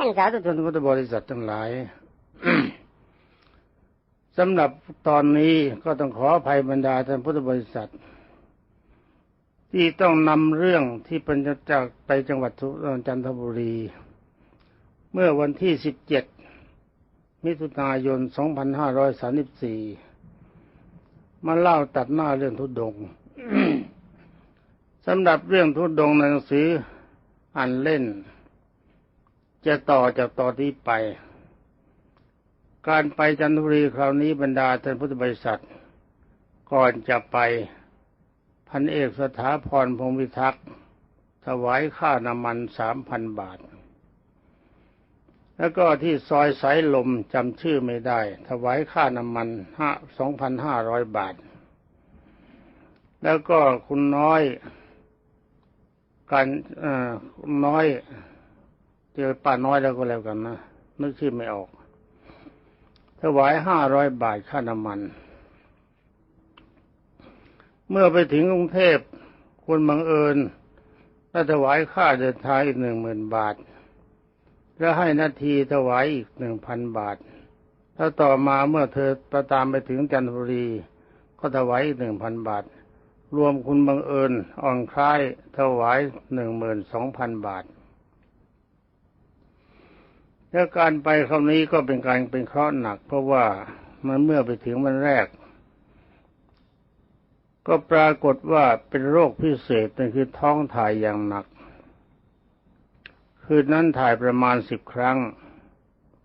ท่านสาธุชนพุทธบริษัททั้งหลายสำหรับตอนนี้ก็ต้องขออภัยบรรดาท่านพุทธบริษัท ที่ต้องนำเรื่องที่เป็นจากไปจังหวัดจันทบุรี เมื่อวันที่ 17 มิถุนายน 2534 มาเล่าตัดหน้าเรื่องทุดงสำหรับเรื่องทุดงในหนังสืออ่านเล่น จะต่อจากตอนที่ไป การไปจันทบุรีคราวนี้บรรดาท่านพุทธบริษัท ก่อนจะไปพันเอกสถาพรพงศ์วิทักษ์ถวายค่าน้ำมันสามพันบาท แล้วก็ที่ซอยสายลมจำชื่อไม่ได้ ถวายค่าน้ำมันห้าสองพันห้าร้อยบาท แล้วก็คุณน้อยการอ่อคุณน้อย เจอป้าน้อยแล้วก็แล้วกันนะนึกชื่อไม่ออกถวายห้าร้อยบาทค่าน้ำมัน เมื่อไปถึงกรุงเทพคุณบังเอิญได้ถวายค่าเดินทางอีกหนึ่งหมื่นบาท แล้วให้นาทีถวายอีกหนึ่งพันบาทแล้วต่อมาเมื่อเธอประตามไปถึงจันทบุรี ก็ถวายอีกหนึ่งพันบาท รวมคุณบังเอิญอ่อนคล้ายถวายหนึ่งหมื่นสองพันบาท แล้วการไปคราวนี้ก็เป็นการเป็นเคราะห์หนัก เพราะว่ามันเมื่อไปถึงวันแรก ก็ปรากฏว่าเป็นโรคพิเศษนั่นคือท้องถ่ายอย่างหนัก คืนนั้นถ่ายประมาณสิบครั้ง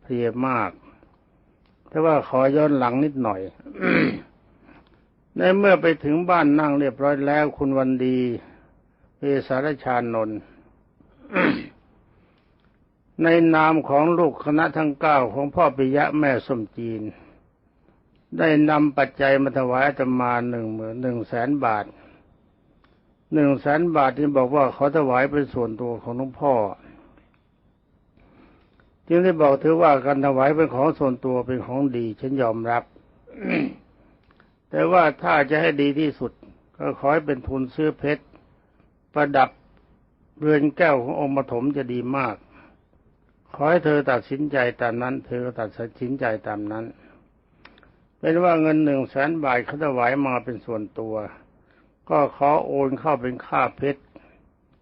เพลียมาก แต่ว่าขอย้อนหลังนิดหน่อยในเมื่อไปถึงบ้านนั่งเรียบร้อยแล้วคุณวันดีเวสารชานนท์ ในนามของลูกคณะทั้งเก้าของพ่อปิยะแม่ส้มจีน ได้นำปัจจัยมาถวายอาตมาหนึ่งหมื่นหนึ่งแสนบาทหนึ่งแสนบาทที่บอกว่าเขาถวายเป็นส่วนตัวของหลวงพ่อ จึงได้บอกถือว่าการถวายเป็นของส่วนตัวเป็นของดี ฉันยอมรับ แต่ว่าถ้าจะให้ดีที่สุด ก็ขอให้เป็นทุนซื้อเพชร ประดับเรือนแก้วขององค์ปฐมจะดีมาก ขอให้เธอตัดสินใจตามนั้น เธอตัดสินใจตามนั้น เป็นว่าเงินหนึ่งแสนบาทเขาถวายมาเป็นส่วนตัว ก็ขอโอนเข้าเป็นค่าเพชร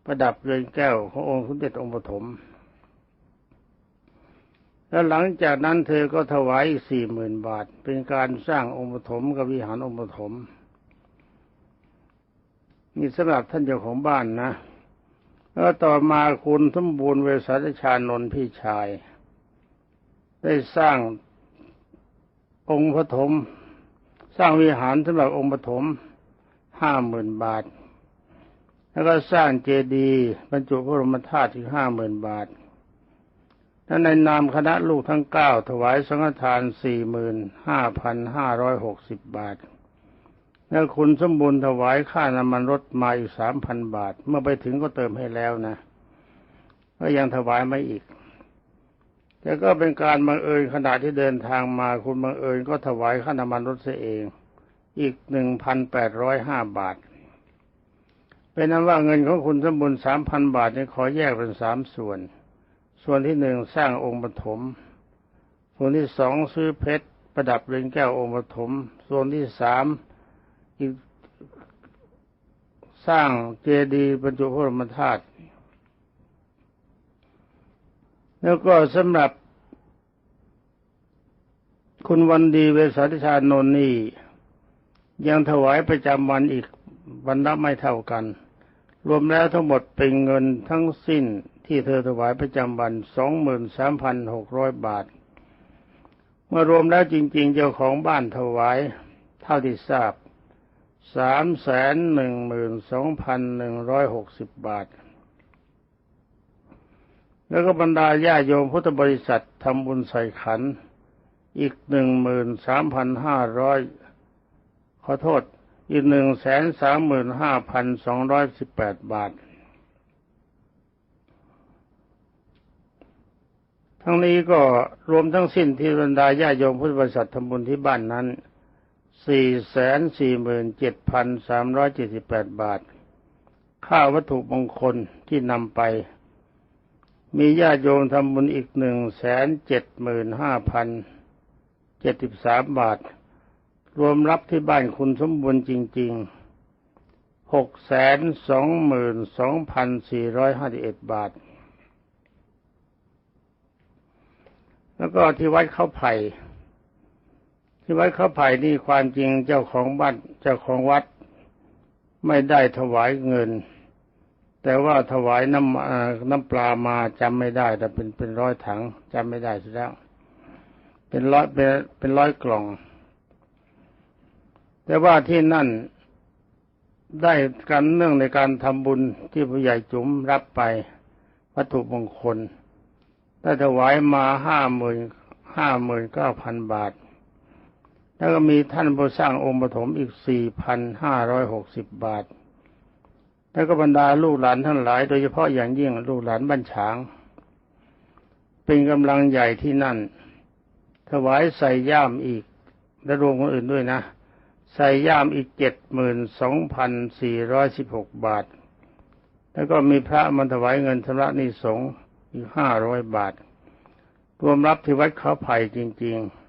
ประดับเรือนแก้วขององค์สมเด็จองค์ปฐมแล้วหลังจากนั้นเธอก็ถวายอีกสี่หมื่นบาท เป็นการสร้างองค์ปฐมกับวิหารองค์ปฐมนี่สำหรับท่านเจ้าของบ้านนะ แล้วต่อมาคุณสมบูรณ์เวสสัชชานนท์พี่ชาย ได้สร้างองค์ปฐมสร้างวิหารสำหรับองค์ปฐมห้าหมื่นบาท แล้วก็สร้างเจดีย์บรรจุพระบรมธาตุถึงห้าหมื่นบาทและในนามคณะลูกทั้งเก้าถวายสังฆทานสี่หมื่นห้าพันห้าร้อยหกสิบบาท แล้วคุณสมบูรณ์ถวายค่าน้ำมันรถมาอีกสามพันบาท เมื่อไปถึงก็เติมให้แล้วนะก็ยังถวายไม่อีก แต่ก็เป็นการบังเอิญขณะที่เดินทางมา คุณบังเอิญก็ถวายค่าน้ำมันรถเสียเอง อีกหนึ่งพันแปดร้อยห้าบาท เป็นนั้นว่าเงินของคุณสมบูรณ์สามพันบาทนี้ขอแยกเป็นสามส่วน ส่วนที่หนึ่งสร้างองค์ปฐมส่วนที่สองซื้อเพชรประดับเรือนแก้วองค์ปฐมส่วนที่สาม สร้างเจดีย์บรรจุพระบรมธาตุแล้วก็สำหรับ คุณวันดีเวสาธิชานนท์นี่ ยังถวายประจำวันอีกวันละไม่เท่ากัน รวมแล้วทั้งหมดเป็นเงินทั้งสิ้นที่เธอถวายประจำวันสองหมื่นสามพันหกร้อยบาท เมื่อรวมแล้วจริง ๆ เจ้าของบ้านถวายเท่าที่ทราบ สามแสนหนึ่งหมื่นสองพันหนึ่งร้อยหกสิบบาท แล้วก็บรรดาญาโยมพุทธบริษัททำบุญใส่ขัน อีกหนึ่งหมื่นสามพันห้าร้อยขอโทษ อีกหนึ่งแสนสามหมื่นห้าพันสองร้อยสิบแปดบาท ทั้งนี้ก็รวมทั้งสิ้นที่บรรดาญาโยมพุทธบริษัททำบุญที่บ้านนั้น สี่แสนสี่หมื่นเจ็ดพันสามร้อยเจ็ดสิบแปดบาท ค่าวัตถุมงคลที่นำไป มีญาติโยมทำบุญอีกหนึ่งแสนเจ็ดหมื่นห้าพันเจ็ดสิบสามบาท รวมรับที่บ้านคุณสมบูรณ์จริงๆหกแสนสองหมื่นสองพันสี่ร้อยห้าสิบเอ็ดบาท แล้วก็ที่วัดเข้าไผ่ ที่วัดเขาไผ่นี่ความจริงเจ้าของบ้านเจ้าของวัดไม่ได้ถวายเงิน แต่ว่าถวายน้ำน้ำปลามาจำไม่ได้ แต่เป็นเป็นร้อยถังจำไม่ได้ซะแล้ว เป็นร้อยเป็นเป็นร้อยกล่อง แต่ว่าที่นั่นได้กันเนื่องในการทำบุญที่ผู้ใหญ่จุ๋มรับไปวัตถุมงคลได้ถวายมาห้าหมื่นห้าหมื่นเก้าพันบาท แล้วก็มีท่านผู้สร้างองค์ปฐมอีกสี่พันห้าร้อยหกสิบาท แล้วก็บรรดาลูกหลานทั้งหลาย โดยเฉพาะอย่างยิ่งลูกหลานบ้านฉาง เป็นกำลังใหญ่ที่นั่น ถวายใส่ย่ามอีก และรวมคนอื่นด้วยนะ ใส่ย่ามอีกเจ็ดหมื่นสองพันสี่ร้อยสิบาท แล้วก็มีพระมาถวายเงินชำระหนิสงฆ์อีกห้าร้อยบาท รวมรับที่วัดเขาไผ่จริง ๆ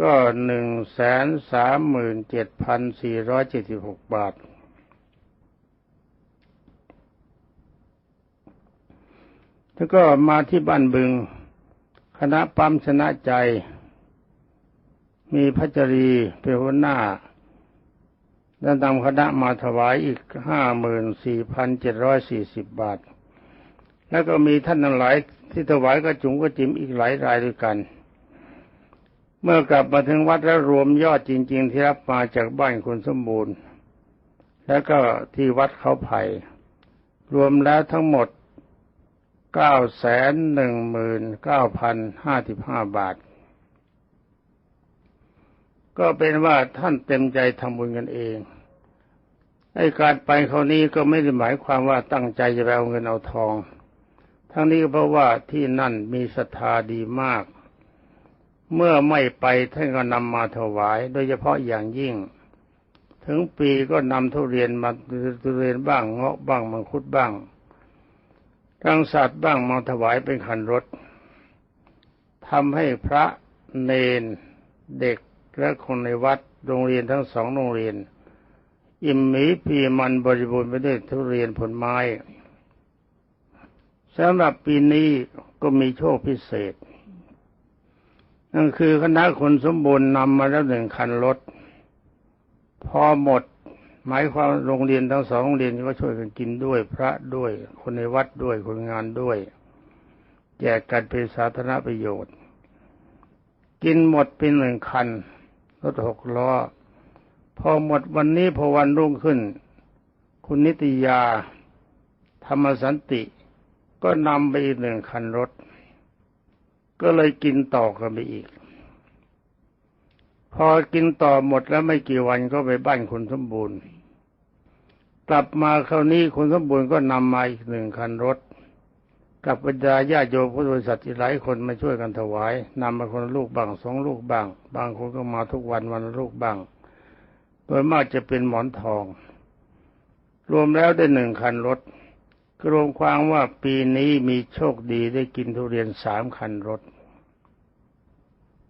ก็หนึ่งแสนสามหมื่นเจ็ดพันสี่ร้อยเจ็ดสิบหกบาท แล้วก็มาที่บ้านบึง คณะปั๊มชนะใจ มีพัชรีเป็นหัวหน้าและนำคณะมาถวายอีกห้าหมื่นสี่พันเจ็ดร้อยสี่สิบบาทแล้วก็มีท่านทั้งหลายที่ถวายกระจุงกระจิมอีกหลายรายด้วยกัน เมื่อกลับมาถึงวัดแล้วรวมยอดจริง ๆ ที่รับมาจากบ้านคุณสมบูรณ์ แล้วก็ที่วัดเขาไผ่รวมแล้วทั้งหมดเก้าแสนหนึ่งหมื่นเก้าพันห้าสิบห้าบาท ก็เป็นว่าท่านเต็มใจทำบุญกันเองไอ้การไปเขาวนี้ก็ไม่ได้หมายความว่าตั้งใจจะไปเอาเงินเอาทอง ทั้งนี้ก็เพราะว่าที่นั่นมีศรัทธาดีมาก เมื่อไม่ไปท่านก็นำมาถวาย โดยเฉพาะอย่างยิ่ง ถึงปีก็นำทุเรียนมาทุเรียนบ้างเงาะบ้างมังคุดบ้างรังสัตว์บ้างมาถวายเป็นคันรถทำให้พระเนนเด็กและคนในวัดโรงเรียนทั้งสองโรงเรียน อิ่มหมีปีมันบริบูรณ์ไปด้วยทุเรียนผลไม้สำหรับปีนี้ก็มีโชคพิเศษ นั่นคือคณะคนสมบูรณ์นำมาแล้วหนึ่งคันรถ พอหมด หมายความโรงเรียนทั้งสองโรงเรียนก็ช่วยกันกินด้วย พระด้วย คนในวัดด้วยคนงานด้วยแจกกันเป็นสาธารณประโยชน์ กินหมดเป็นหนึ่งคันรถหกล้อ พอหมดวันนี้พอวันรุ่งขึ้น คุณนิตยา ธรรมสันติ ก็นำไปอีกหนึ่งคันรถ ก็เลยกินต่อกันไปอีก พอกินต่อหมดแล้วไม่กี่วันก็ไปบ้านคุณสมบูรณ์ กลับมาคราวนี้คุณสมบูรณ์ก็นำมาอีกหนึ่งคันรถ กับบรรดาญาติโยมพุทธบริษัทอีกหลายคนมาช่วยกันถวายนำมาคนลูกบ้างสองลูกบ้าง บางคนก็มาทุกวันวันละลูกบ้าง โดยมากจะเป็นหมอนทอง รวมแล้วได้หนึ่งคันรถ รวมความว่าปีนี้มีโชคดีได้กินทุเรียนสามคันรถ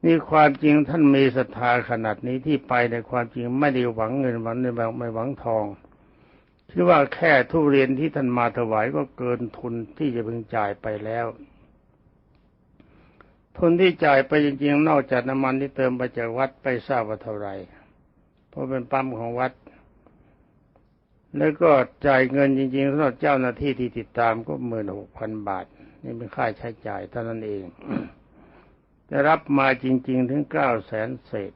นี่ความจริงท่านมีศรัทธาขนาดนี้ที่ไปในความจริงไม่ได้หวังเงินหวังในแบบไม่หวังทองคิดว่าแค่ทุเรียนที่ท่านมาถวายก็เกินทุนที่จะพึงจ่ายไปแล้ว ทุนที่จ่ายไปจริงๆ นอกจากน้ำมันที่เติมไปจากวัดไปทราบว่าเท่าไหร่เพราะเป็นปั๊มของวัด แล้วก็จ่ายเงินจริงๆสำหรับเจ้าหน้าที่ที่ติดตามก็หมื่นหกพันบาท นี่เป็นค่าใช้จ่ายเท่านั้นเองแต่รับมาจริง ๆ ถึงเก้าแสนเศษ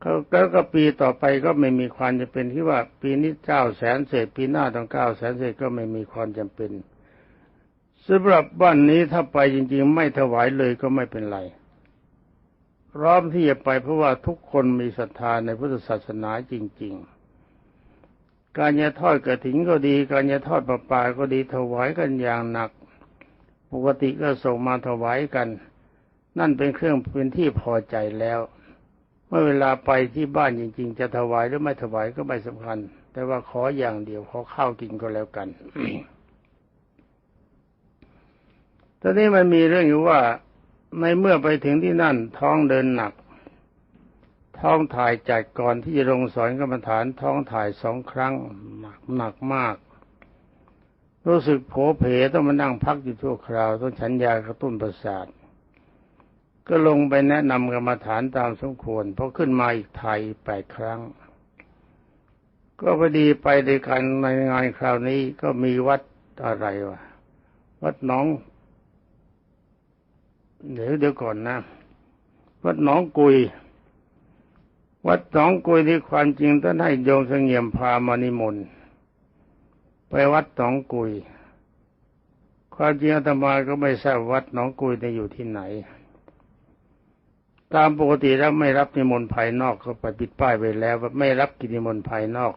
เขาแล้วก็ปีต่อไปก็ไม่มีความจำเป็นที่ว่า ปีนี้เก้าแสนเศษ ปีหน้าต้องเก้าแสนเศษก็ไม่มีความจำเป็นสำหรับบ้านนี้ถ้าไปจริง ๆ ไม่ถวายเลยก็ไม่เป็นไร พร้อมที่จะไปเพราะว่าทุกคนมีศรัทธาในพุทธศาสนาจริง ๆ การจะทอดกระถิ่นก็ดี การจะทอดประปาก็ดีถวายกันอย่างหนัก ปกติก็ส่งมาถวายกัน นั่นเป็นเครื่องเป็นที่พอใจแล้วเมื่อเวลาไปที่บ้านจริง ๆ จะถวายหรือไม่ถวายก็ไม่สำคัญ แต่ว่าขออย่างเดียวขอข้าวกินก็แล้วกันตอนนี้มันมีเรื่องอยู่ว่า ในเมื่อไปถึงที่นั่นท้องเดินหนัก ท้องถ่ายจัดก่อนที่จะลงสอนกรรมฐานท้องถ่ายสองครั้งหนักหนักมาก รู้สึกโผเพต้องมานั่งพักอยู่ชั่วคราวต้องฉันยากระตุ้นประสาท ก็ลงไปแนะนำกรรมฐานตามสมควรพอขึ้นมาอีกไทยแปดครั้ง ก็พอดีไปในการในงานคราวนี้ก็มีวัดอะไรวะวัดหน้อง เดี๋ยวเดี๋ยวก่อนนะ วัดหนองกุย วัดหนองกุยที่ความจริงท่านให้โยมเสงี่ยมพามานิมนต์ไปวัดหนองกุย ความจริงอาตมาก็ไม่ทราบวัดหนองกุยจะอยู่ที่ไหน ตามปกติแล้วไม่รับนิมนต์ภายนอกก็ไปปิดป้ายไปแล้วว่าไม่รับกิจนิมนต์ภายนอก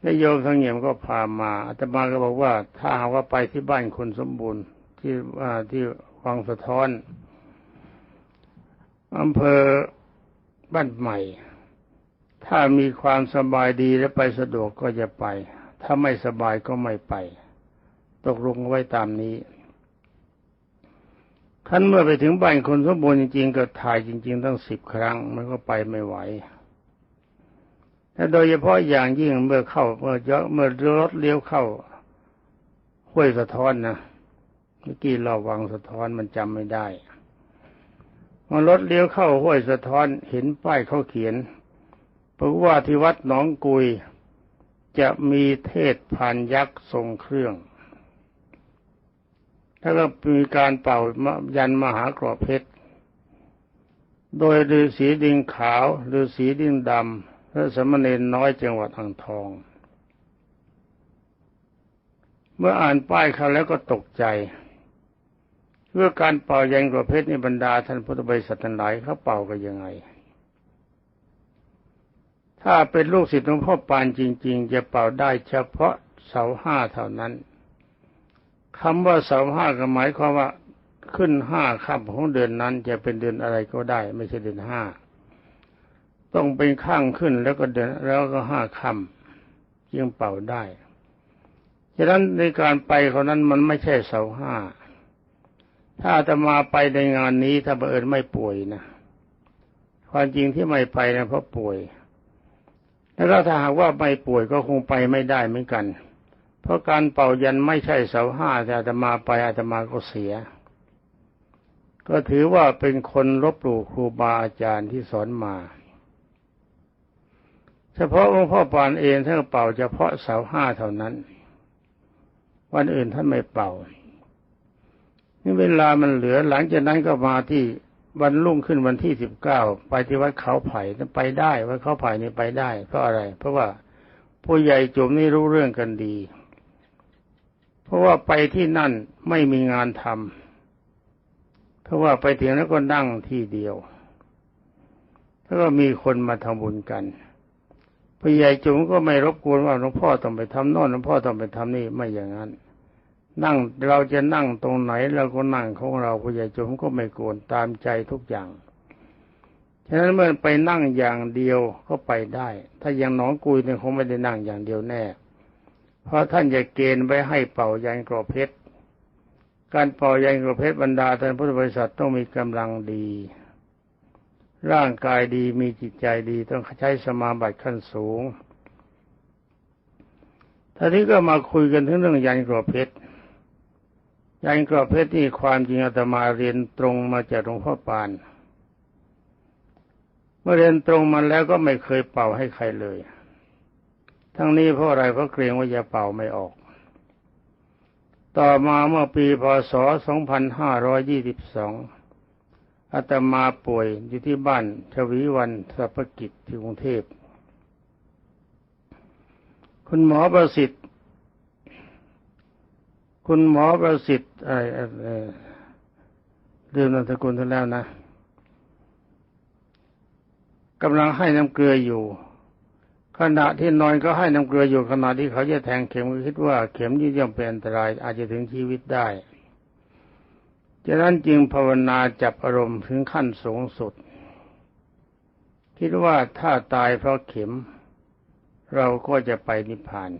แล้วโยมเสงี่ยมก็พามาอาตมาก็บอกว่า ถ้าหากว่าไปที่บ้านคนสมบูรณ์ที่อ่าที่ วังสะท้อนอำเภอบ้านใหม่ ถ้ามีความสบายดีและไปสะดวกก็จะไป ถ้าไม่สบายก็ไม่ไป ตกลงไว้ตามนี้ขั้นเมื่อไปถึงบ้านคนสมบูรณ์จริงๆ ก็ถ่ายจริง ๆ ตั้งสิบครั้ง มันก็ไปไม่ไหวและโดยเฉพาะอย่างยิ่งเมื่อเข้าเมื่อเยอะเมื่อรถเลี้ยวเข้าห้วยสะท้อนนะ เมื่อกี้เราวังสะท้อนมันจำไม่ได้เมื่อรถเลี้ยวเข้าห้วยสะท้อนเห็นป้ายเขาเขียนบอกว่าที่วัดหนองกุยจะมีเทศผ่านยักษ์ทรงเครื่อง แล้วก็มีการเป่ายันมหากรอบเพชร โดยฤาษีดิงขาวฤาษีดิงดำและสมณเณรน้อยจังหวัดอ่างทอง เมื่ออ่านป้ายเขาแล้วก็ตกใจ เพื่อการเป่ายันกระเพชรในบรรดาท่านพุทธบริษัททั้งหลายเขาเป่ากันยังไง ถ้าเป็นลูกศิษย์หลวงพ่อปานจริง ๆ จะเป่าได้เฉพาะเสาห้าเท่านั้นคำว่าเสาห้าก็หมายความว่าขึ้นห้าค่ำของเดือนนั้นจะเป็นเดือนอะไรก็ได้ ไม่ใช่เดือนห้าต้องเป็นข้างขึ้นแล้วก็เดือนแล้วก็ห้าค่ำจึงเป่าได้ฉะนั้นในการไปคนนั้นมันไม่ใช่เสาห้า ถ้าจะมาไปในงานนี้ถ้าบังเอิญไม่ป่วยนะความจริงที่ไม่ไปนะเพราะป่วย แล้วถ้าหากว่าไม่ป่วยก็คงไปไม่ได้เหมือนกัน เพราะการเป่ายันไม่ใช่เสาห้าแต่อาตมาไปอาตมาก็เสีย ก็ถือว่าเป็นคนลบหลู่ครูบาอาจารย์ที่สอนมา เฉพาะหลวงพ่อปานเองท่านเป่าเฉพาะเสาห้าเท่านั้น วันอื่นท่านไม่เป่า นี่เวลามันเหลือหลังจากนั้นก็มาที่วันรุ่งขึ้นวันที่สิบเก้าไปที่วัดเขาไผ่ไปได้วัดเขาไผ่นี่ไปได้เพราะอะไร เพราะว่าผู้ใหญ่จุ๋มนี่รู้เรื่องกันดี เพราะว่าไปที่นั่นไม่มีงานทำเพราะว่าไปถึงแล้วก็นั่งที่เดียวแล้วก็มีคนมาทำบุญกันผู้ใหญ่จุ๋มก็ไม่รบกวนว่าหลวงพ่อต้องไปทำโน่นหลวงพ่อต้องไปทำนี่ไม่อย่างนั้น นั่งเราจะนั่งตรงไหนเราก็นั่งของเราผู้ใหญ่จมก็ไม่โกนตามใจทุกอย่าง ฉะนั้นเมื่อไปนั่งอย่างเดียวก็ไปได้ ถ้าย่างน้องกุยเนี่ยคงไม่ได้นั่งอย่างเดียวแน่ เพราะท่านจะเกณฑ์ไว้ให้เป่ายันกรอบเพชร การเป่ายันกรอบเพชรบรรดาท่านพุทธบริษัทต้องมีกำลังดี ร่างกายดีมีจิตใจดีต้องใช้สมาบัติขั้นสูงท่านี้ก็มาคุยกันถึงเรื่องยันกรอบเพชร ยันกรอบเพชรนี่ความจริงอาตมาเรียนตรงมาจากหลวงพ่อปาน เมื่อเรียนตรงมาแล้วก็ไม่เคยเป่าให้ใครเลย ทั้งนี้เพราะอะไรเพราะเกรงว่าจะเป่าไม่ออก ต่อมาเมื่อปีพศ 2522อาตมาป่วยอยู่ที่บ้านชวีวันสัพกิจที่กรุงเทพ คุณหมอประสิทธิ์ คุณหมอประสิทธิ์อะไรเรื่องนามสกุลท่านแล้วนะกำลังให้น้ำเกลืออยู่ ขณะที่นอนก็ให้น้ำเกลืออยู่ขณะที่เขาจะแทงเข็มคิดว่าเข็มยี่ย่อมเป็นอันตราย อาจจะถึงชีวิตได้ฉะนั้นจึงภาวนาจับอารมณ์ถึงขั้นสูงสุด คิดว่าถ้าตายเพราะเข็ม เราก็จะไปนิพพาน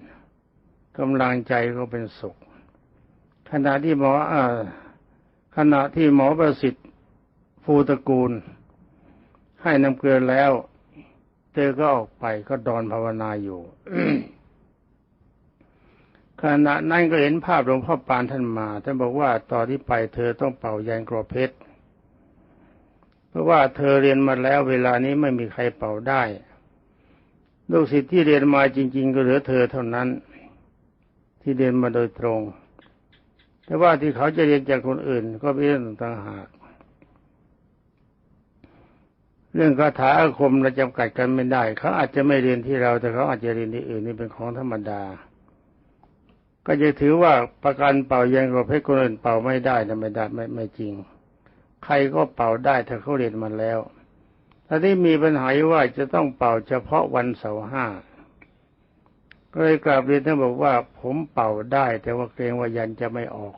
กำลังใจก็เป็นสุข ขณะที่หมอเอ่อขณะที่หมอประสิทธิ์ฟูตระกูล ให้น้ำเกลือแล้ว เธอก็ออกไปก็ดอนภาวนาอยู่ขณะนั้นก็เห็นภาพหลวงพ่อปานท่านมาท่านบอกว่าตอนที่ไปเธอต้องเป่ายันกรอเพชรเพราะว่าเธอเรียนมาแล้วเวลานี้ไม่มีใครเป่าได้ลูกศิษย์ที่เรียนมาจริง ๆ ก็เหลือเธอเท่านั้น ที่เรียนมาโดยตรง แต่ว่าที่เขาจะเรียนจากคนอื่น ก็เป็นเรื่องต่างหาก เรื่องคาถาอาคมเราจำกัดกันไม่ได้ เขาอาจจะไม่เรียนที่เรา แต่เขาอาจจะเรียนที่อื่นนี่เป็นของธรรมดา ก็จะถือว่าประกันเป่ายันกระเพชรคนอื่นเป่าไม่ได้นะไม่ได้ไม่ไม่จริง ใครก็เป่าได้ถ้าเขาเรียนมาแล้วแต่ที่มีปัญหาว่าจะต้องเป่าเฉพาะวันเสาร์ห้า ก็เลยกราบเรียนท่านบอกว่า ผมเป่าได้ แต่ว่าเกรงว่ายันจะไม่ออก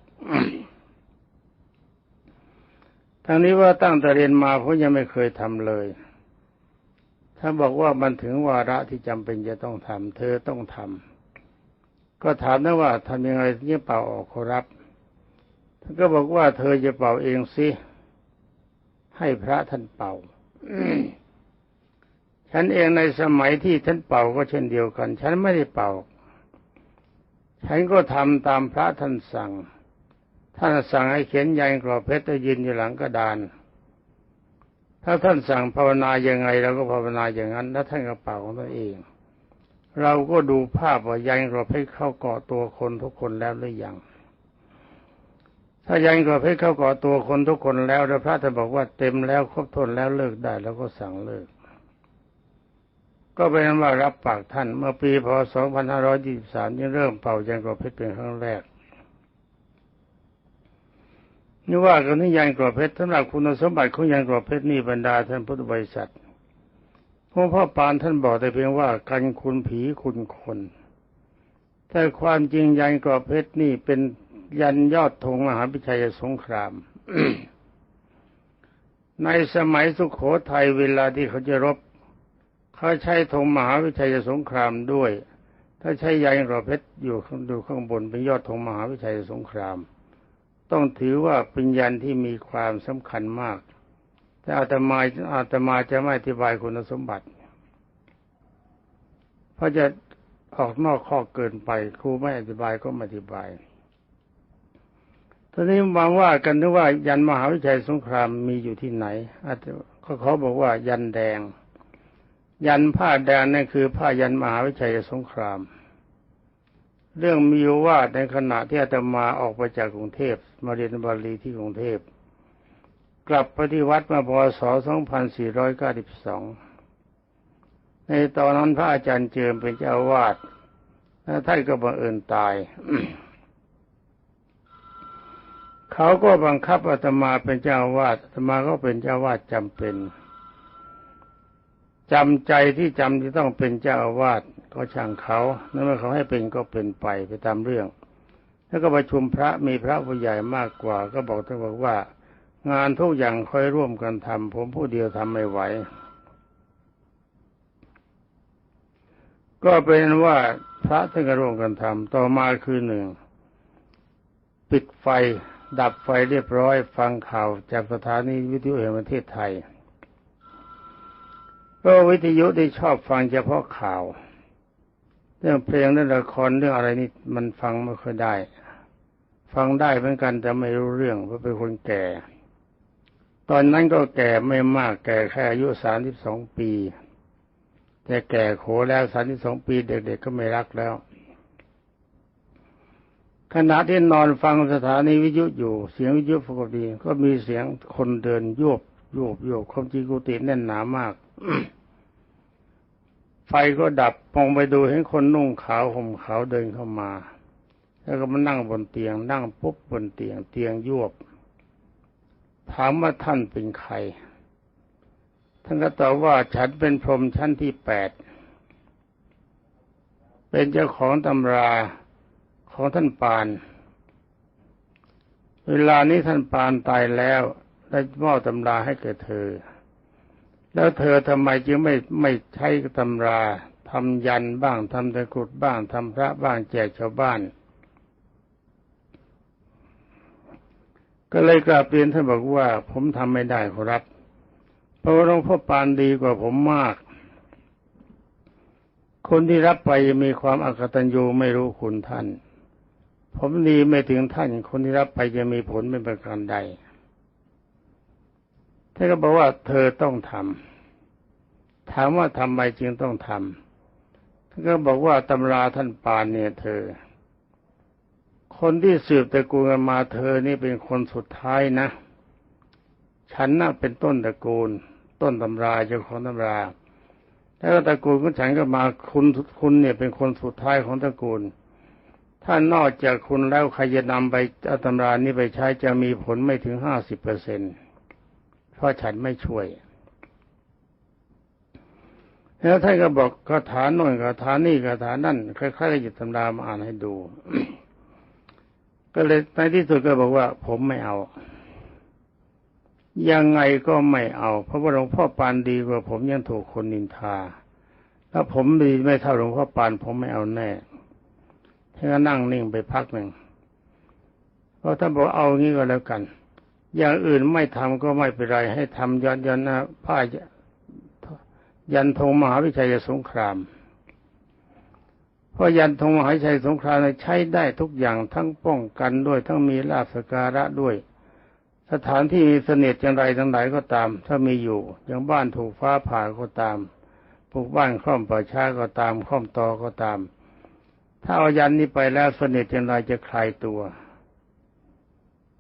ทางนี้ว่าตั้งแต่เรียนมาผมยังไม่เคยทำเลย ถ้าบอกว่ามันถึงวาระที่จำเป็นจะต้องทำเธอต้องทำก็ถามนะว่าทำยังไงถึงจะเป่าออกขอรับท่านก็บอกว่าเธอจะเป่าเองสิให้พระท่านเป่า ฉันเองในสมัยที่ท่านเป่าก็เช่นเดียวกัน ฉันไม่ได้เป่า ฉันก็ทำตามพระท่านสั่ง ท่านสั่งให้เขียนยันกรอบเพชรแล้ยืนอยู่หลังกระดาน ถ้าท่านสั่งภาวนายังไงเราก็ภาวนาอย่างนั้น แล้วท่านก็เป่าของตัวเอง เราก็ดูภาพว่ายันกรอบเพชรเข้าเกาะตัวคนทุกคนแล้วหรือยัง ถ้ายันกรอบเพชรเข้าเกาะตัวคนทุกคนแล้วแล้วพระท่านบอกว่าเต็มแล้วครบถ้วนแล้วเลิกได้ แล้วก็สั่งเลิก ก็เป็นว่ารับปากท่านเมื่อปีพศ 2523ยังเริ่มเป่ายันกรอบเพชรเป็นครั้งแรกนี่ว่ากันที่ยันกรอบเพชรสำหรับคุณสมบัติของยันกรอบเพชรนี่บรรดาท่านพุทธบริษัทหลวงพ่อปานท่านบอกแต่เพียงว่ากันคุณผีคุณคนแต่ความจริงยันกรอบเพชรนี่เป็นยันยอดธงมหาพิชัยสงคราม ในสมัยสุขโขทัยเวลาที่เขาจะรบ เขาใช้ธงมหาวิชัยสงครามด้วย ถ้าใช้ยันกรอเพชรอยู่ข้างดูข้างบนเป็นยอดธงมหาวิชัยสงคราม ต้องถือว่าเป็นยันที่มีความสำคัญมาก แต่อาตมาอาตมาจะไม่อธิบายคุณสมบัติ เพราะจะออกนอกข้อเกินไปครูไม่อธิบายก็ไม่อธิบายตอนนี้มองว่ากันถึงว่ายันมหาวิชัยสงครามมีอยู่ที่ไหนอาจจะเขาบอกว่ายันแดง ยันผ้าแดงนั่นคือผ้ายันมหาวิชัยสงคราม เรื่องมีอยู่ว่าในขณะที่อาตมาออกไปจากกรุงเทพมาเรียนบาลีที่กรุงเทพกลับไปที่วัดมาพศ 2492 ในตอนนั้นพระอาจารย์เจิมเป็นเจ้าวาดและท่านก็บังเอิญตาย เขาก็บังคับอาตมาเป็นเจ้าวาดอาตมาก็เป็นเจ้าวาดจำเป็น จำใจที่จำที่ต้องเป็นเจ้าอาวาสก็ช่างเขานั่นเมื่อเขาให้เป็นก็เป็นไปไปตามเรื่อง แล้วก็ประชุมพระมีพระผู้ใหญ่มากกว่า ก็บอกท่านบอกว่า งานทุกอย่างค่อยร่วมกันทำผมผู้เดียวทำไม่ไหว ก็เป็นว่าพระท่านก็ร่วมกันทำต่อมาคือหนึ่ง ปิดไฟดับไฟเรียบร้อย ฟังข่าวจากสถานีวิทยุแห่งประเทศไทย ก็วิทยุได้ชอบฟังเฉพาะข่าว เรื่องเพลงเรื่องละครเรื่องอะไรนี่มันฟังไม่ค่อยได้ ฟังได้เหมือนกันแต่ไม่รู้เรื่องเพราะเป็นคนแก่ ตอนนั้นก็แก่ไม่มากแก่แค่อายุสามสิบสองปี แต่แก่โขแล้วสามสิบสองปี เด็กๆก็ไม่รักแล้วขณะที่นอนฟังสถานีวิทยุอยู่ เสียงวิทยุปกติก็มีเสียงคนเดินโยบโยบโยบความจริงกุฏิแน่นหนามาก ไฟก็ดับมองไปดูเห็นคนนุ่งขาวห่มขาวเดินเข้ามา แล้วก็มานั่งบนเตียง นั่งปุ๊บบนเตียง เตียงยวบ ถามว่าท่านเป็นใคร ท่านก็ตอบว่าฉันเป็นพรหมชั้นที่แปดเป็นเจ้าของตำราของท่านปาน เวลานี้ท่านปานตายแล้วได้มอบตำราให้แก่เธอ แล้วเธอทำไมจึงไม่ไม่ใช้ตำราทำยันบ้างทำตะกรุดบ้างทำพระบ้างแจกชาวบ้าน ก็เลยกราบเรียนท่านบอกว่า ผมทำไม่ได้ขอรับ เพราะว่าหลวงพ่อปานดีกว่าผมมาก คนที่รับไปมีความอกตัญญูไม่รู้คุณท่าน ผมดีไม่ถึงท่าน คนที่รับไปจะมีผลเป็นประการใด ท่านก็บอกว่าเธอต้องทำถามว่าทำไมจึงต้องทำท่านก็บอกว่าตำราท่านปานเนี่ยเธอ คนที่สืบตระกูลกันมาเธอนี่เป็นคนสุดท้ายนะ ฉันน่ะเป็นต้นตระกูล ต้นตำราเจ้าของตำราแล้วตระกูลของฉันก็มาคุณคุณเนี่ยเป็นคนสุดท้ายของตระกูล ถ้านอกจากคุณแล้วใครจะนำไปอาตำรานี้ไปใช้จะมีผลไม่ถึงห้าสิบเปอร์เซ็นต์ เพราะฉันไม่ช่วย แล้วท่านก็บอกคาถาโน่นคาถานี่คาถานั่นคล้ายๆกับหยิบตำรามาอ่านให้ดู ก็เลยในที่สุดก็บอกว่า ผมไม่เอา ยังไงก็ไม่เอา เพราะว่าหลวงพ่อปานดีกว่าผมยังถูกคนนินทาถ้าผมดีไม่เท่าหลวงพ่อปานผมไม่เอาแน่ท่านก็นั่งนิ่งไปพักหนึ่งเพราะท่านบอกเอางี้ก็แล้วกัน อย่างอื่นไม่ทำก็ไม่เป็นไร ให้ทำยันยันนะผ้ายันธงมหาวิชัยสงคราม เพราะยันธงมหาวิชัยสงครามใช้ได้ทุกอย่างทั้งป้องกันด้วย ทั้งมีลาภสการะด้วย สถานที่มีเสน่ห์อย่างไรทั้งหลายก็ตาม ถ้ามีอยู่อย่างบ้านถูกฟ้าผ่าก็ตามปลูกบ้านคล่อมป่าช้าก็ตามคล่อมตอก็ตาม ถ้าเอายันนี้ไปแล้วเสน่ห์อย่างไรจะคลายตัว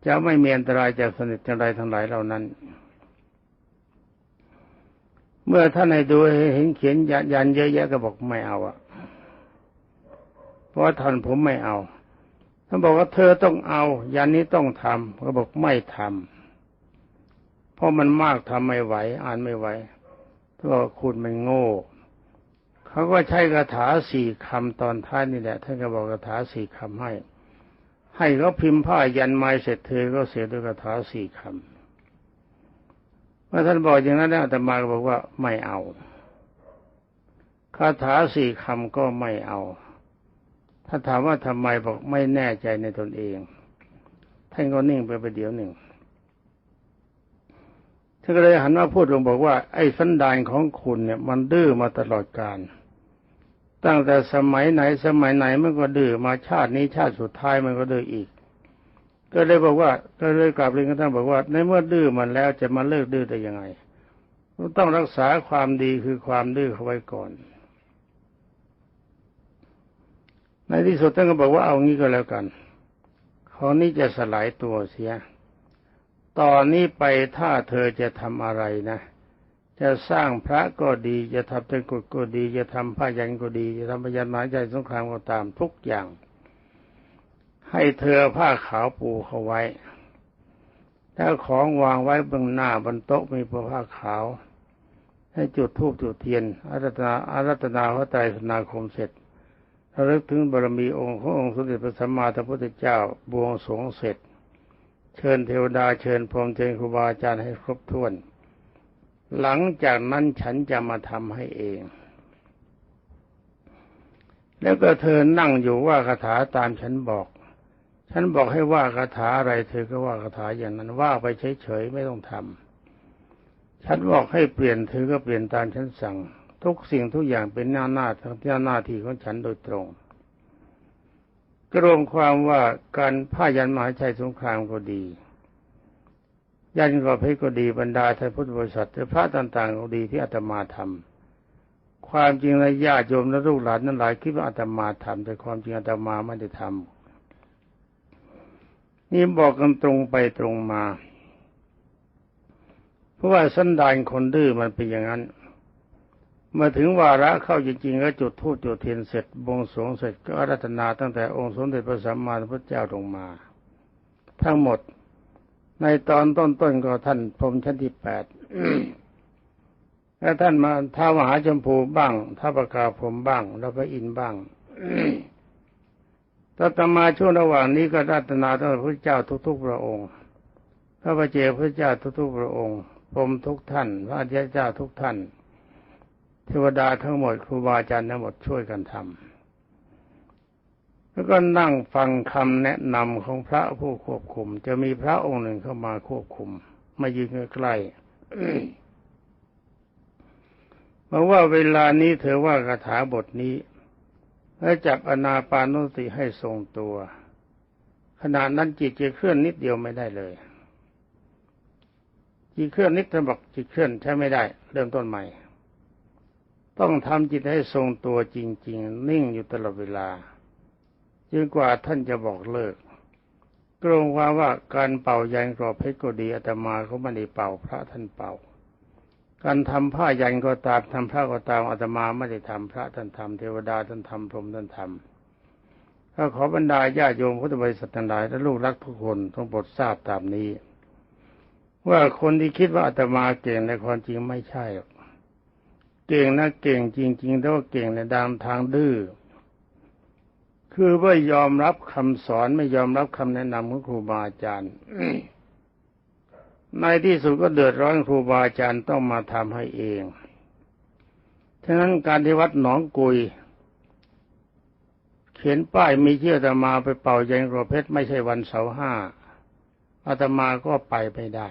จะไม่มีอันตรายจากสน่ห์อย่างไรทั้งหลายเหล่านั้น เมื่อท่านให้ดูเห็นเขียนยันเยอะแยะก็บอกไม่เอาอะเพราะท่านผมไม่เอาท่านบอกว่าเธอต้องเอา ยันนี้ต้องทำก็บอกไม่ทำเพราะมันมากทำไม่ไหว อ่านไม่ไหวเพราะคุณมันโง่เขาก็ใช้คาถาสี่คำตอนท้ายนี่แหละท่านก็บอกคาถาสี่คำให้ ให้เขาพิมพ์ผ้ายันไม้เสร็จเธอก็เสียด้วยคาถาสี่คำเมื่อท่านบอกอย่างนั้นอาตมาก็บอกว่าไม่เอาคาถาสี่คำก็ไม่เอา ถ้าถามว่าทำไมบอกไม่แน่ใจในตนเอง ท่านก็นิ่งไปประเดี๋ยวหนึ่งท่านก็เลยหันมาพูดลงบอกว่าไอ้สันดานของคุณเนี่ยมันดื้อมาตลอดกาล ตั้งแต่สมัยไหนสมัยไหนมันก็ดื้อมาชาตินี้ชาติสุดท้ายมันก็ดื้ออีก ก็เลยบอกว่าก็เลยกลับเรียนกับท่านบอกว่า ในเมื่อดื้อมันแล้วจะมาเลิกดื้อได้ยังไงต้องรักษาความดีคือความดื้อเขาไว้ก่อน ในที่สุดท่านก็บอกว่าเอางี้ก็แล้วกันของนี้จะสลายตัวเสียตอนนี้ไปถ้าเธอจะทำอะไรนะ จะสร้างพระก็ดี จะทำเป็นกุฏก็ดี จะทำผ้ายันก็ดี จะทำพยันหมายใจสงครามก็ตามทุกอย่าง ให้เธอผ้าขาวปูเขาไว้ ถ้าของวางไว้บนหน้าบนโต๊ะมีผ้าขาว ให้จุดธูปจุดเทียนอารัตนาอารัตนาพระไตรสนาคมเสร็จระลึกถึงบารมีองค์ขององค์สมเด็จพระสัมมาสัมพุทธเจ้าบวงสรวงเสร็จ เชิญเทวดาเชิญพรหมเชิญครูบาอาจารย์ให้ครบถ้วน หลังจากนั้นฉันจะมาทำให้เอง แล้วก็เธอนั่งอยู่ว่าคาถาตามฉันบอก ฉันบอกให้ว่าคาถาอะไร เธอก็ว่าคาถาอย่างนั้นว่าไปเฉยๆไม่ต้องทำฉันบอกให้เปลี่ยนเธอก็เปลี่ยนตามฉันสั่ง ทุกสิ่งทุกอย่างเป็นหน้าหน้าทั้งที่หน้าที่ของฉันโดยตรงกรวมความว่าการผ้ายันมหาชัยสงครามก็ดี ยันกอเพชรก็ดีบรรดาท่านพุทธบริษัทหรือพระต่างๆก็ดีที่อาตมาทำความจริงและญาติโยมและลูกหลานนั้นหลายคิดว่าอาตมาทำแต่ความจริงอาตมาไม่ได้ทำนี่บอกกันตรงไปตรงมา เพราะว่าสันดานคนดื้อมันเป็นอย่างนั้นเมื่อถึงวาระเข้าจริงๆก็จุดธูปจุดเทียนเสร็จบวงสรวงเสร็จก็อารัธนาตั้งแต่องค์สมเด็จพระสัมมาสัมพุทธเจ้าลงมา ทั้งหมด ในตอนต้นๆก็ท่านพรมชั้นที่แปดแล้วท่านมาท้ามหาชมพูบ้างท้าประกาผมบ้าง แล้วพระอินบ้างตัตมาช่วงระหว่างนี้ก็รัตนาตั้งแต่พระเจ้าทุกๆพระองค์ พระประเจ้าพระเจ้าทุกๆพระองค์พรมทุกท่าน พระอาจารย์เจ้าทุกท่าน เทวดาทั้งหมดครูบาอาจารย์ทั้งหมดช่วยกันทำ แล้วก็นั่งฟังคำแนะนำของพระผู้ควบคุม จะมีพระองค์หนึ่งเข้ามาควบคุม มายืนใกล้ๆบอกว่าเวลานี้เธอว่าคาถาบทนี้และจับอนาปานุสติให้ทรงตัว ขณะนั้นจิตจะเคลื่อนนิดเดียวไม่ได้เลย จิตเคลื่อนนิดท่าบอกจิตเคลื่อนใช้ไม่ได้ เริ่มต้นใหม่ ต้องทำจิตให้ทรงตัวจริง ๆ นิ่งอยู่ตลอดเวลา จนกว่าท่านจะบอกเลิกกรงว่าว่าการเป่ายันกรอบเพชรก็ดีอาตมาเขาไม่ได้เป่าพระท่านเป่า การทำผ้ายันก็ตามทำพระก็ตามอาตมาไม่ได้ทำพระท่านทำเทวดาท่านทำพรหมท่านทำถ้าขอบรรดาญาโยมพุทธบริษัททั้งหลายและลูกรักทุกคนต้องโปรดทราบตามนี้ ว่าคนที่คิดว่าอาตมาเก่งในความจริงไม่ใช่หรอกเก่งนะเก่งจริง ๆ แต่ว่าเก่งในดามทางดื้อ คือไม่ยอมรับคำสอนไม่ยอมรับคำแนะนำของครูบาอาจารย์ในที่สุดก็เดือดร้อนครูบาอาจารย์ต้องมาทำให้เอง ฉะนั้นการที่วัดหนองกุย เขียนป้ายมีเชื่ออาตมาไปเป่ายันกรเพชรไม่ใช่วันเสาร์ห้าอาตมาก็ไปไม่ได้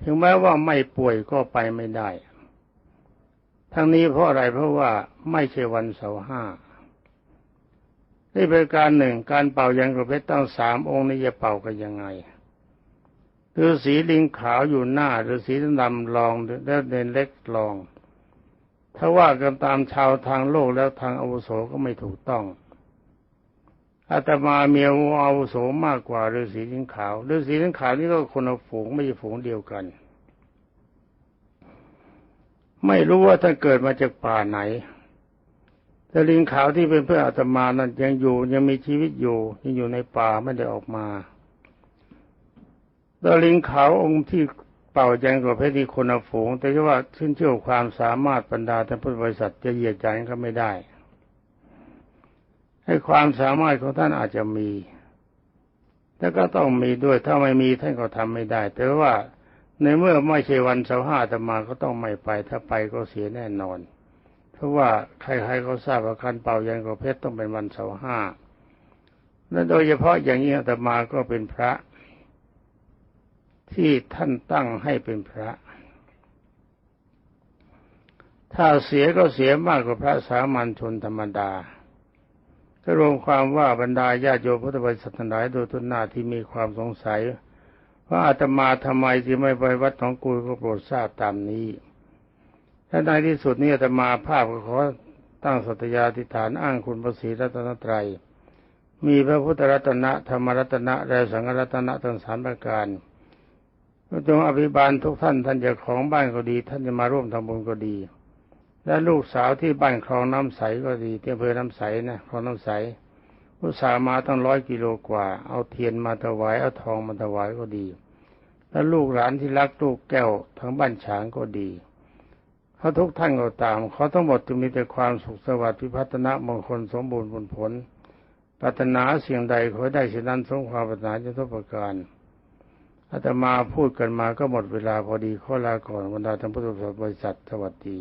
ถึงแม้ว่าไม่ป่วยก็ไปไม่ได้ ทั้งนี้เพราะอะไรเพราะว่าไม่ใช่วันเสาร์ห้า นี่เป็นการหนึ่งการเป่ายังกระเพชรตั้งสามองค์นี้จะเป่ากันยังไงคือสีลิงขาวอยู่หน้าหรือสีดำรองแล้วเด่นเล็กรอง ถ้าว่ากันตามชาวทางโลกแล้วทางอาวุโสก็ไม่ถูกต้องอาตมาเมียอาวุโสมากกว่าฤาษีลิงขาวฤาษีลิงขาวนี่ก็คนฝูงไม่ใช่ฝูงเดียวกัน ไม่รู้ว่าท่านเกิดมาจากป่าไหน แต่ลิงขาวที่เป็นเพื่อนอาตมานั้นยังอยู่ยังมีชีวิตอยู่ยังอยู่ในป่าไม่ได้ออกมาแต่ลิงขาวองค์ที่เป่าแจงกับเพชรที่คนฝูง แต่ว่าชื่นเชื่อความสามารถบรรดาท่านพุทธบริษัทจะเหยียดใจก็ไม่ได้ ให้ความสามารถของท่านอาจจะมีแต่ก็ต้องมีด้วยถ้าไม่มีท่านก็ทำไม่ได้ แต่ว่าในเมื่อไม่ใช่วันเสาร์ห้าธรรมาก็ต้องไม่ไป ถ้าไปก็เสียแน่นอน เพราะว่าใครๆเขาทราบว่าการเป่ายันกระเพชรต้องเป็นวันเสาร์ห้าและโดยเฉพาะอย่างนี้อาตมาก็เป็นพระ ที่ท่านตั้งให้เป็นพระ ถ้าเสียก็เสียมากกว่าพระสามัญชนธรรมดาก็รวมความว่าบรรดาญาโยมพุทธบริษัททั้งหลายโดยทุนหน้าที่มีความสงสัยว่าอาตมาทำไมจึงไม่ไปวัดของกุยก็โปรดทราบตามนี้ และในที่สุดนี้จะมาภาพก็ขอตั้งสัตยาธิฐานอ้างคุณพระศรีรัตนตรัย มีพระพุทธรัตนะธรรมรัตนะและสังฆรัตนะทั้งสามประการจงอภิบาลทุกท่านท่านจะของบ้านก็ดี ท่านจะมาร่วมทำบุญก็ดี และลูกสาวที่บ้านคลองน้ำใสก็ดีที่อำเภอน้ำใสนะคลองน้ำใสอุตส่าห์มาตั้งร้อยกิโลกว่า เอาเทียนมาถวายเอาทองมาถวายก็ดี และลูกหลานที่รักลูกแก้วทั้งบ้านฉางก็ดี เขาทุกท่านก็ตามเขาทั้งหมดจะมีแต่ความสุขสวัสดิ์พิพัฒนมงคลสมบูรณ์ผลผลปรารถนาสิ่งใดขอได้เช่นนั้นสมความปรารถนาจะทุกประการอาตมาพูดกันมาก็หมดเวลาพอดีข้อลาก่อนบรรดาท่านผู้บริษัทสวัสดี